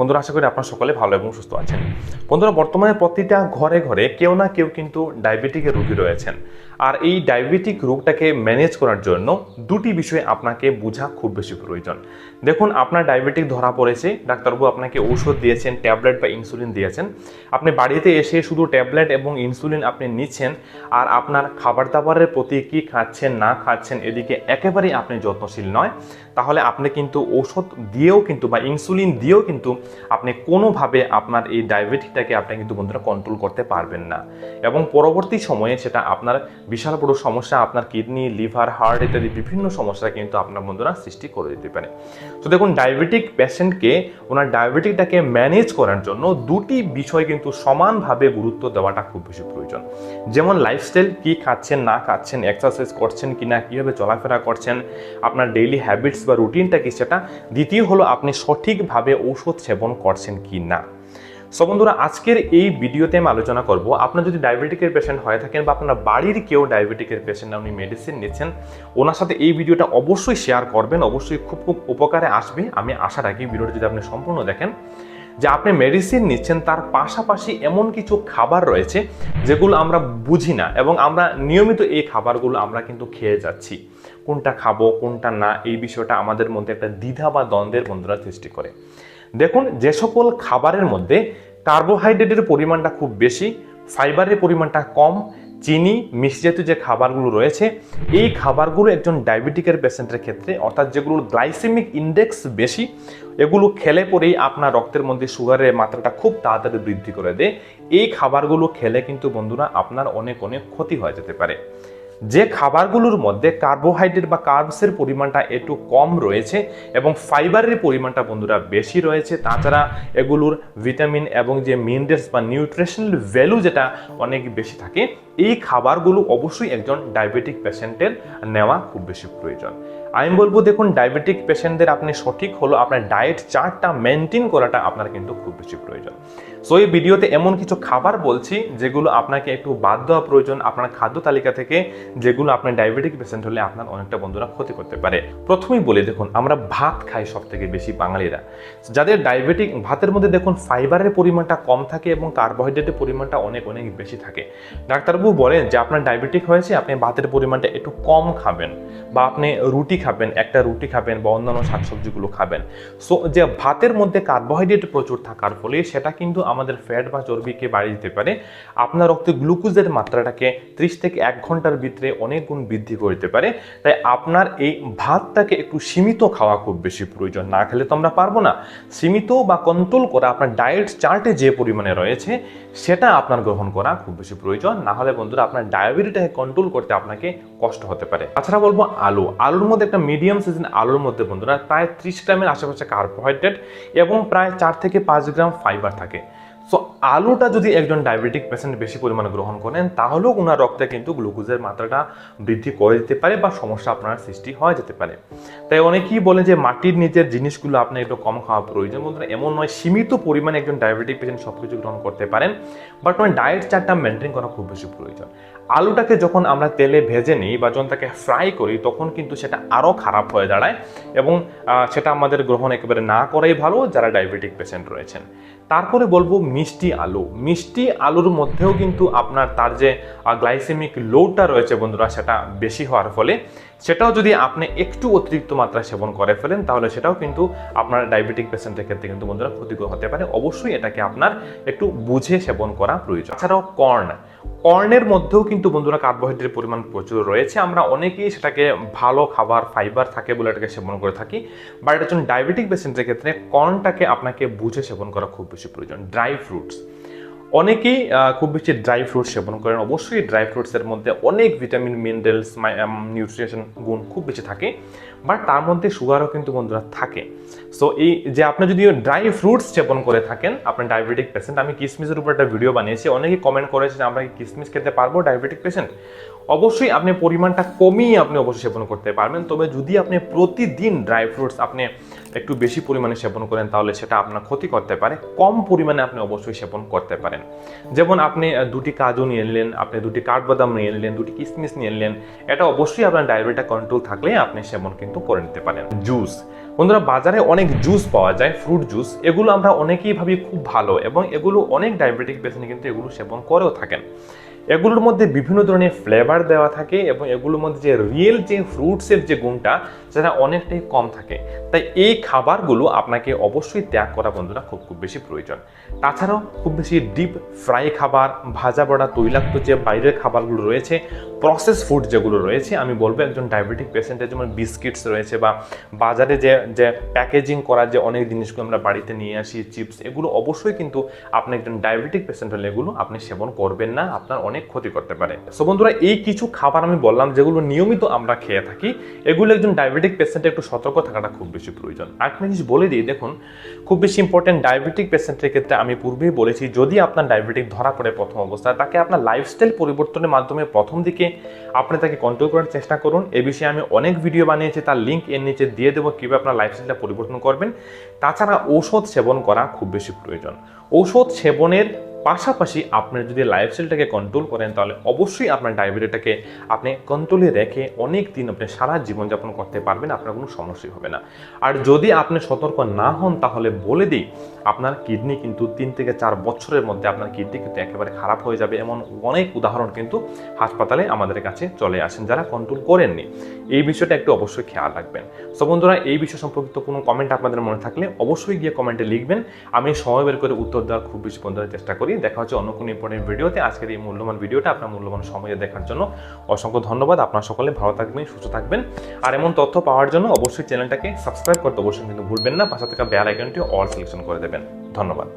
বন্ধুরা, আশা করি আপনারা সকলে ভালো এবং সুস্থ আছেন। বন্ধুরা, বর্তমানে প্রতিটা ঘরে ঘরে কেউ না কেউ কিন্তু ডায়াবেটিকের রোগী রয়েছেন। আর এই ডায়াবেটিক রোগটাকে ম্যানেজ করার জন্য দুটি বিষয় আপনাকে বোঝা খুব বেশি প্রয়োজন। দেখুন, আপনার ডায়াবেটিক ধরা পড়েছে, ডাক্তারবাবু আপনাকে ঔষধ দিয়েছেন, ট্যাবলেট বা ইনসুলিন দিয়েছেন। আপনি বাড়িতে এসে শুধু ট্যাবলেট এবং ইনসুলিন আপনি নিচ্ছেন আর আপনার খাবার দাবারের প্রতি কি খাচ্ছেন, না খাচ্ছেন, এদিকে একেবারেই আপনি যত্নশীল নয়। তাহলে আপনি কিন্তু ঔষধ দিয়েও কিন্তু বা ইনসুলিন দিয়েও কিন্তু আপনি কোনোভাবে আপনার এই ডায়াবেটিকটাকে আপনি কিন্তু বন্ধুরা কন্ট্রোল করতে পারবেন না। এবং পরবর্তী সময়ে সেটা আপনার বিশাল বড় সমস্যা আপনার কিডনি, লিভার, হার্ট ইত্যাদি বিভিন্ন সমস্যা কিন্তু আপনার বন্ধুরা সৃষ্টি করে দিতে পারে। তো দেখুন ডায়াবেটিক পেশেন্টকে ওনার ডায়াবেটিকটাকে ম্যানেজ করার জন্য দুটি বিষয় কিন্তু সমানভাবে গুরুত্ব দেওয়াটা খুব বেশি প্রয়োজন। যেমন লাইফস্টাইল কি খাচ্ছেন, না খাচ্ছেন এক্সারসাইজ করছেন কি না কীভাবে চলাফেরা করছেন, আপনার ডেইলি হ্যাবিটস বা রুটিনটা কি সেটা। দ্বিতীয় হলো আপনি সঠিকভাবে ঔষধ সেবন করছেন কি না সো বন্ধুরা, আজকের এই ভিডিওতে আমি আলোচনা করব, আপনার যদি ডায়াবেটিকের পেশেন্ট হয়ে থাকেন বা আপনার বাড়ির কেউ ডায়াবেটিকের পেশেন্ট আপনি মেডিসিন নিচ্ছেন, ওনার সাথে এই ভিডিওটা অবশ্যই শেয়ার করবেন, অবশ্যই খুব খুব উপকারে আসবে। আমি আশা রাখি ভিডিওটা যদি আপনি সম্পূর্ণ দেখেন। যে আপনি মেডিসিন নিচ্ছেন, তার পাশাপাশি এমন কিছু খাবার রয়েছে যেগুলো আমরা বুঝি না এবং আমরা নিয়মিত এই খাবারগুলো আমরা কিন্তু খেয়ে যাচ্ছি। কোনটা খাব, কোনটা না, এই বিষয়টা আমাদের মধ্যে একটা দ্বিধা বা দ্বন্দ্বের বন্ধুরা সৃষ্টি করে। দেখুন, যে সকল খাবারের মধ্যে কার্বোহাইড্রেটের পরিমাণটা খুব বেশি ফাইবারের পরিমাণটা কম চিনি, মিষ্টি যে খাবারগুলো রয়েছে, এই খাবারগুলো একজন ডায়াবেটিকের পেশেন্টের ক্ষেত্রে, অর্থাৎ যেগুলোর গ্লাইসেমিক ইন্ডেক্স বেশি, এগুলো খেলে পরেই আপনার রক্তের মধ্যে সুগারের মাত্রাটা খুব তাড়াতাড়ি বৃদ্ধি করে দেয়। এই খাবারগুলো খেলে কিন্তু বন্ধুরা আপনার অনেক অনেক ক্ষতি হয়ে যেতে পারে। যে খাবারগুলোর মধ্যে কার্বোহাইড্রেট বা কার্বসের পরিমাণটা একটু কম রয়েছে এবং ফাইবারের পরিমাণটা বন্ধুরা বেশি রয়েছে, তাছাড়া এগুলোর ভিটামিন এবং যে মিনারেলস বা নিউট্রিশনাল ভ্যালু যেটা অনেক বেশি থাকে, এই খাবারগুলো অবশ্যই একজন ডায়াবেটিক পেশেন্টের নেওয়া খুব বেশি প্রয়োজন। আমি বলব দেখুন ডায়াবেটিক পেশেন্টদের আপনি সঠিক হলো আপনার ডায়েট চার্টটা মেনটেন করাটা আপনার কিন্তু খুব বেশি প্রয়োজন। সো এই ভিডিওতে এমন কিছু খাবার বলছি যেগুলো আপনাকে একটু বাদ দেওয়া প্রয়োজন, আপনার খাদ্য তালিকা থেকে যেগুলো আপনার ডায়াবেটিক পেশেন্ট হলে আপনার অনেকটা বন্ধুরা ক্ষতি করতে পারে। প্রথমেই বলি দেখুন, আমরা ভাত খাই সব থেকে বেশি বাঙালিরা। যাদের ডায়াবেটিক ভাতের মধ্যে দেখুন ফাইবারের পরিমাণটা কম থাকে এবং কার্বোহাইড্রেটের পরিমাণটা অনেক অনেক বেশি থাকে। ডাক্তারবাবু বলেন যে আপনার ডায়াবেটিক হয়েছে, আপনি ভাতের পরিমাণটা একটু কম খাবেন বা আপনি রুটি খাবেন, একটা রুটি খাবেন বা অন্যান্য শাকসবজিগুলো খাবেন। সো, যে ভাতের মধ্যে কার্বোহাইড্রেট প্রচুর থাকার ফলে সেটা কিন্তু আমাদের ফ্যাট বা চর্বিকে বাড়িয়ে দিতে পারে। আপনার রক্তে গ্লুকোজের মাত্রাটাকে ত্রিশ থেকে এক ঘণ্টার ভিতরে অনেক গুণ বৃদ্ধি করতে পারে। তাই আপনার এই ভাতটাকে একটু সীমিত খাওয়া খুব বেশি প্রয়োজন। না খেলে তো আমরা পারব না। সীমিত বা কন্ট্রোল করা আপনার ডায়েট চার্টে যে পরিমাণে রয়েছে, সেটা আপনার গ্রহণ করা খুব বেশি প্রয়োজন। না হলে বন্ধুরা আপনার ডায়াবেটিসটাকে কন্ট্রোল করতে আপনাকে কষ্ট হতে পারে। তাছাড়া বলব আলু। আলুর মধ্যে একটা মিডিয়াম সিজন আলুর মধ্যে বন্ধুরা প্রায় ত্রিশ গ্রামের আশেপাশে কার্বোহাইড্রেট এবং প্রায় চার থেকে পাঁচ গ্রাম ফাইবার থাকে। সো আলুটা যদি একজন ডায়াবেটিক পেশেন্ট বেশি পরিমাণে গ্রহণ করেন, তাহলেও ওনার রক্তে কিন্তু গ্লুকোজের মাত্রাটা বৃদ্ধি করে দিতে পারে বা সমস্যা আপনার সৃষ্টি হয়ে যেতে পারে। তাই অনেকেই বলে যে মাটির নিচের জিনিসগুলো আপনার একটু কম খাওয়া প্রয়োজন। বন্ধুরা, এমন নয়, সীমিত পরিমাণে একজন ডায়াবেটিক পেশেন্ট সব কিছু গ্রহণ করতে পারেন বাট মানে ডায়েট চার্টটা মেনটেন করা খুব বেশি প্রয়োজন। আলুটাকে যখন আমরা তেলে ভেজে নিই বা যখন তাকে ফ্রাই করি, তখন কিন্তু সেটা আরও খারাপ হয়ে দাঁড়ায় এবং সেটা আমাদের গ্রহণ একেবারে না করাই ভালো যারা ডায়াবেটিক পেশেন্ট রয়েছেন। তারপরে বলব মিষ্টি আলু। মিষ্টি আলুর মধ্যেও কিন্তু আপনার তার যে গ্লাইসেমিক লোডটা রয়েছে বন্ধুরা, সেটা বেশি হওয়ার ফলে, সেটাও যদি আপনি একটু অতিরিক্ত মাত্রা সেবন করে ফেলেন, তাহলে সেটাও কিন্তু আপনার ডায়াবেটিক পেশেন্টের ক্ষেত্রে কিন্তু বন্ধুরা ক্ষতিকর হতে পারে। অবশ্যই এটাকে আপনার একটু বুঝে সেবন করা প্রয়োজন। এছাড়াও কর্ন কর্নের মধ্যেও কিন্তু বন্ধুরা কার্বোহাইড্রেটের পরিমাণ প্রচুর রয়েছে। আমরা অনেকেই সেটাকে ভালো খাবার ফাইবার থাকে বলে এটাকে সেবন করে থাকি। বাট একজন ডায়াবেটিক পেশেন্টের ক্ষেত্রে কর্নটাকে আপনাকে বুঝে সেবন করা খুব বেশি প্রয়োজন। ড্রাই ফ্রুটস অনেকেই খুব বেশি ড্রাই ফ্রুট সেবন করেন। অবশ্যই ড্রাই ফ্রুটসের মধ্যে অনেক ভিটামিন মিনারেলস নিউট্রিশন গুণ খুব বেশি থাকে। বাট তার মধ্যে সুগারও কিন্তু বন্ধুরা থাকে। সো এই যে আপনি যদি ড্রাই ফ্রুটস সেবন করে থাকেন, আপনার ডায়াবেটিক পেশেন্ট আমি কিসমিসের উপর একটা ভিডিও বানিয়েছি, অনেকেই কমেন্ট করেছে যে আমরা কি কিসমিস খেতে পারব ডায়াবেটিক পেশেন্ট অবশ্যই আপনি পরিমাণটা কমিয়ে আপনি অবশ্যই সেবন করতে পারবেন। তবে যদি আপনি প্রতিদিন ড্রাই ফ্রুটস আপনি একটু বেশি পরিমাণে সেবন করেন, তাহলে সেটা আপনার ক্ষতি করতে পারে। কম পরিমাণে আপনি অবশ্যই সেবন করতে পারেন। যেমন আপনি দুটি কাজু নিয়ে নিলেন, আপনি দুটি কাঠবাদাম নিয়ে নিলেন, দুটি কিসমিস নিয়ে নিলেন, এটা অবশ্যই আপনার ডায়াবেটিক কন্ট্রোল থাকলে আপনি সেবন কিন্তু করে নিতে পারেন। জুস বন্ধুরা, বাজারে অনেক জুস পাওয়া যায় ফ্রুট জুস এগুলো আমরা অনেকেই ভাবি খুব ভালো এবং এগুলো অনেক ডায়াবেটিক পেশেন্ট কিন্তু এগুলো সেবন করেও থাকেন। এগুলোর মধ্যে বিভিন্ন ধরনের ফ্লেভার দেওয়া থাকে এবং এগুলোর মধ্যে যে রিয়েল যে ফ্রুটসের যে গুণটা, সেটা অনেকটাই কম থাকে। তাই এই খাবারগুলো আপনাকে অবশ্যই ত্যাগ করা বন্ধুরা খুব খুব বেশি প্রয়োজন। তাছাড়াও খুব বেশি ডিপ ফ্রাই খাবার, ভাজা বড়া, তৈলাক্ত যে বাইরের খাবারগুলো রয়েছে প্রসেস ফুড যেগুলো রয়েছে, আমি বলব একজন ডায়াবেটিক পেশেন্টের যেমন বিস্কিটস রয়েছে বা বাজারে যে যে প্যাকেজিং করা যে অনেক জিনিসগুলো আমরা বাড়িতে নিয়ে আসি চিপস এগুলো অবশ্যই কিন্তু আপনি একজন ডায়াবেটিক পেশেন্ট হলে এগুলো আপনি সেবন করবেন না। আপনার অনেক ক্ষতি করতে পারে। সো বন্ধুরা, এই কিছু খাবার আমি বললাম, যেগুলো নিয়মিত আমরা খেয়ে থাকি, এগুলো একজন ডায়াবেটিক পেশেন্টের একটু সতর্ক থাকাটা খুব বেশি প্রয়োজন। আরেকটা জিনিস বলে দিই, দেখুন, খুব বেশি ইম্পর্টেন্ট ডায়াবেটিক পেশেন্টের ক্ষেত্রে আমি পূর্বেই বলেছি, যদি আপনার ডায়াবেটিক ধরা পড়ে প্রথম অবস্থায়, তাকে আপনার লাইফস্টাইল পরিবর্তনের মাধ্যমে প্রথম দিকে আপনি তাকে কন্ট্রোল করার চেষ্টা করুন। এ বিষয়ে আমি অনেক ভিডিও বানিয়েছি, তার লিঙ্ক এর নিচে দিয়ে দেবো কীভাবে আপনার লাইফস্টাইলটা পরিবর্তন করবেন। তাছাড়া ঔষধ সেবন করা খুব বেশি প্রয়োজন। ঔষধ সেবনের পাশাপাশি আপনার যদি লাইফস্টাইলটাকে কন্ট্রোল করেন, তাহলে অবশ্যই আপনার ডায়াবেটিসটাকে আপনি কন্ট্রোলে রেখে অনেক দিন আপনি সারা জীবনযাপন করতে পারবেন, আপনার কোনো সমস্যাই হবে না। আর যদি আপনি সতর্ক না হন, তাহলে বলে দিই, আপনার কিডনি কিন্তু তিন থেকে চার বছরের মধ্যে আপনার কিডনি কিন্তু একেবারে খারাপ হয়ে যাবে, এমন অনেক উদাহরণ কিন্তু হাসপাতালে আমাদের কাছে চলে আসেন যারা কন্ট্রোল করেননি। এই বিষয়টা একটু অবশ্যই খেয়াল রাখবেন। সো বন্ধুরা, এই বিষয় সম্পর্কিত কোনো কমেন্ট আপনাদের মনে থাকলে অবশ্যই গিয়ে কমেন্টে লিখবেন। আমি সময় বের করে উত্তর দেওয়ার খুব বেশি বন্ধুরা চেষ্টা করি। দেখা হচ্ছে অন্য কোনো ইম্পর্টেন্ট ভিডিওতে আজকের এই মূল্যবান ভিডিওটা আপনার মূল্যবান সময়ে দেখার জন্য অসংখ্য ধন্যবাদ। আপনার সকলে ভালো থাকবেন, সুস্থ থাকবেন। আর এমন তথ্য পাওয়ার জন্য অবশ্যই চ্যানেলটাকে সাবস্ক্রাইব করতে অবশ্যই কিন্তু ভুলবেন না। পাশে থাকা বেল আইকনটি অল সিলেকশন করে দেবেন। ধন্যবাদ।